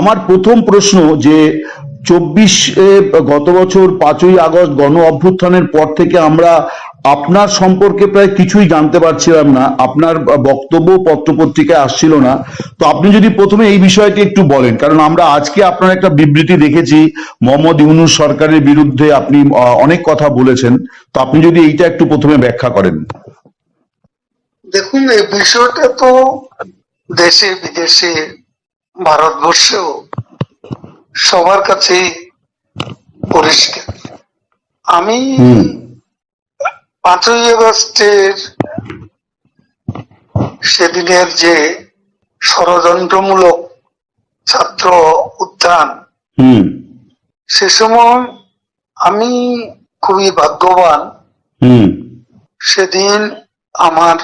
আমার প্রথম প্রশ্ন যে চব্বিশ গত বছর পাঁচই আগস্ট গণ অভ্যুত্থানের পর থেকে আমরা আপনার সম্পর্কে প্রায় কিছুই জানতে পারছিলাম না, আপনার বক্তব্য পত্রপত্রিকায় আসছিল না। তো আপনি যদি প্রথমে এই বিষয়টি একটু বলেন, কারণ আমরা আজকে আপনার একটা বিবৃতি দেখেছি, মোহাম্মদ ইউনুস সরকারের বিরুদ্ধে আপনি অনেক কথা বলেছেন। তো আপনি যদি এইটা একটু প্রথমে ব্যাখ্যা করেন। দেখুন এই বিষয়টা তো দেশে বিদেশে ভারতবর্ষেও সবার কাছে পরিষ্কার। আমি পাঁচই আগস্টের সেদিনের যে ষড়যন্ত্রমূলক ছাত্র উত্থান হুম। সে সময় আমি খুবই ভাগ্যবান। হুম। সেদিন আমার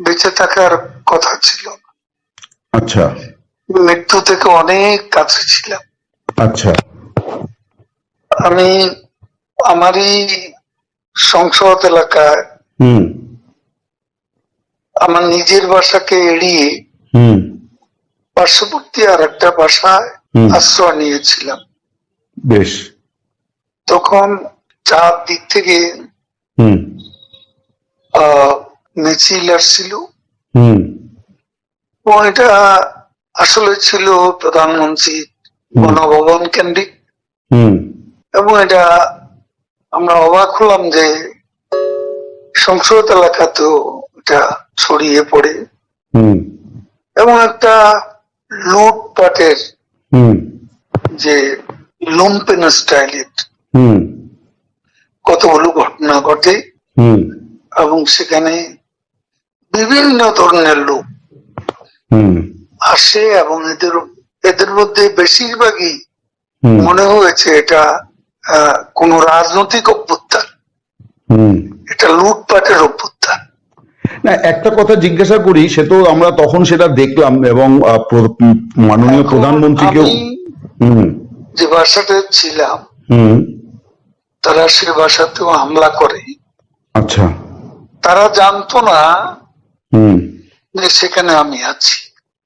বেঁচে থাকার কথা ছিল। আচ্ছা। মৃত্যু থেকে অনেক কাছে ছিলাম। আচ্ছা। আমি আমারই সংসদ এলাকায় আমার নিজের বাসাকে এড়িয়ে পার্শ্ববর্তী আর একটা বাসায় আশ্রয় নিয়েছিলাম। বেশ। তখন চার দিক থেকে মিছিল আসছিল। এটা আসলে ছিল প্রধানমন্ত্রী গণভবন কেন্দ্রিক। এবং এটা আমরা অবাক হলাম যে সংসদ এলাকাতেও এটা ছড়িয়ে পড়ে। এবং একটা লুটপাটের হুম। যে লুম্পেন স্টাইলের হুম। কতগুলো ঘটনা ঘটে। হুম। এবং সেখানে বিভিন্ন ধরনের লোক হুম। আসে এবং এদের এদের মধ্যে বেশিরভাগই মনে হয়েছে এটা কোনো রাজনৈতিক অভ্যুত্থান। এটা লুটপাটের অভ্যুত্থান। না একটা কথা জিজ্ঞাসা করি সে তো আমরা তখন সেটা দেখলাম এবং মাননীয় প্রধানমন্ত্রীকেও যে বাসাতে ছিলাম হুম। তারা সে বাসাতেও হামলা করে। আচ্ছা। তারা জানতো না হুম। যে সেখানে আমি আছি।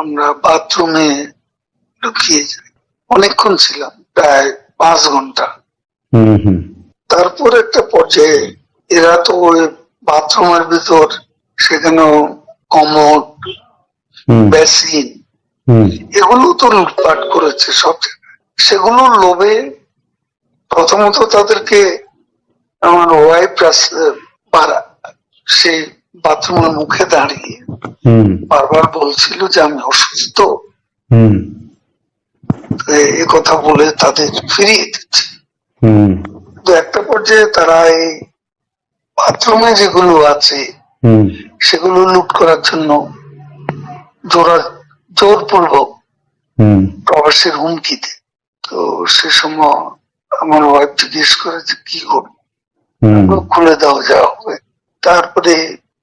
আমরা বাথরুমে লুকিয়ে যাই। অনেকক্ষণ ছিলাম প্রায় পাঁচ ঘণ্টা। হুম হুম। তারপর একটা পর্যায়ে এরা তো ওই বাথরুমের ভিতর সেখানেও কমোড হুম। বেসিন এগুলো তো লুটপাট করেছে সব সেগুলোর লোভে প্রথমত তাদেরকে আমার ওয়াইফ সেই বাথরুমের মুখে দাঁড়িয়ে বারবার বলছিল যে আমি অসুস্থ। এ- কথা বলে তাদের ফিরিয়ে দিচ্ছে। একটা পর্যায়ে তারা এই বাথরুমে যেগুলো আছে সেগুলো লুট করার জন্য জোরা জোরপূর্বক হুম। প্রবাসের হুমকিতে তো সে সময় আমার ওয়াইফ জিজ্ঞেস করে যে কি করব? খুলে দেওয়া যাওয়া হবে তারপরে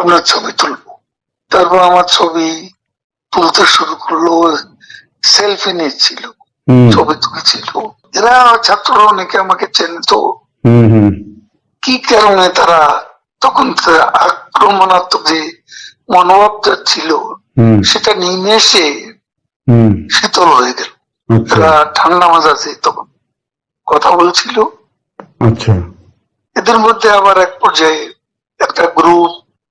আপনার ছবি তুলবো। তারপর আমার ছবি তুলতে শুরু করল সেলফি নিচ্ছিল ছবি তুলেছিল। এরা ছাত্ররা অনেকে আমাকে চেনত। কি কারণে তারা তখন আক্রমণাত্মক যে মনোভাবটা ছিল সেটা নিমেষে হুম। শীতল হয়ে গেল। আচ্ছা। এরা ঠান্ডা মাজাজে তখন কথা বলছিল। আচ্ছা। এদের মধ্যে আবার এক পর্যায়ে একটা গ্রুপ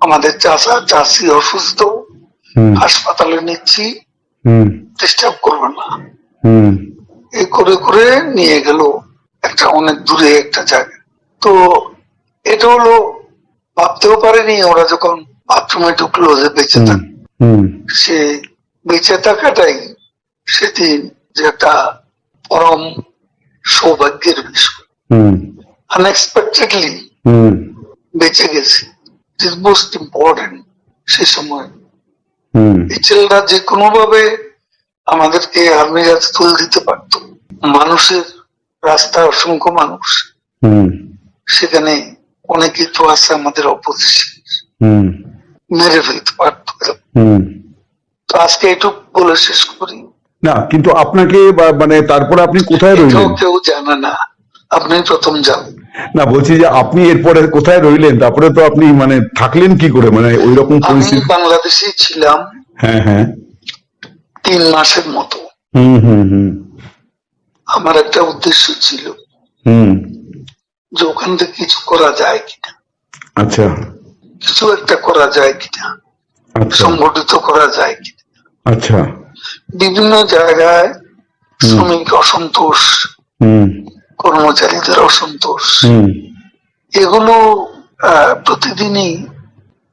আমাদের চাষা চাষি অসুস্থ হাসপাতালে নিচ্ছি ডিস্টার্ব করবে না। এই করে করে নিয়ে গেল একটা অনেক দূরে একটা জায়গা তো এটা হলো ভাবতেও পারেনি ওরা যখন বাথরুমে ঢুকলো যে বেঁচে থাক। সে বেঁচে থাকাটাই সেদিন যে একটা পরম সৌভাগ্যের বিষয়। হুম। আনএক্সপেক্টেডলি হুম। বেঁচে গেছি। ইট মোস্ট ইম্পর্টেন্ট সে সময়। এই ছেলেরা যে কোনো ভাবে আমাদেরকে আর্মির হাতে তুলে দিতে পারতো। মানুষের রাস্তায় অসংখ্য মানুষ। সেখানে অনেকেই তো আছে আমাদের অপোজিশন। মেরে ফেলতে পারতো। তো আজকে এটুকু বলে শেষ করি। না কিন্তু আপনাকে মানে তারপরে আপনি কোথায় রইলেন? কেউ জানে না। আপনি প্রথম যান না বলছি যে আপনি এরপরে কোথায় রইলেন? তারপরে তো আপনি মানে থাকলেন কি করে? মানে ওই রকম পরিস্থিতি বাংলাদেশে ছিলাম হ্যাঁ হ্যাঁ। তিন মাসের মতো। হুম হুম হুম। আমার একটা উদ্দেশ্য ছিল হুম। যে ওখান থেকে কিছু করা যায় কিনা। আচ্ছা। কিছু একটা করা যায় কিনা। আচ্ছা। সংগঠিত করা যায় কিনা। আচ্ছা। বিভিন্ন জায়গায় শ্রমিক অসন্তোষ হুম। কর্মচারীদের অসন্তোষ। এগুলো প্রতিদিনই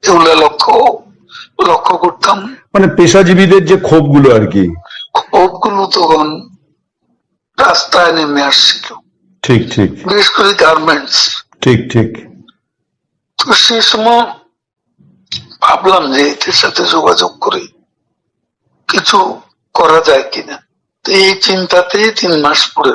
এগুলো লক্ষ্য লক্ষ্য করতাম। মানে পেশাজীবীদের যে ক্ষোভগুলো আর কি। ক্ষোভগুলো তখন রাস্তায় নেমে আসছিল। ঠিক ঠিক। বিশেষ করে গার্মেন্টস ঠিক ঠিক। তো সে সময় ভাবলাম যে এদের সাথে যোগাযোগ করে কিছু করা যায় কিনা। তো এই চিন্তাতে তিন মাস পরে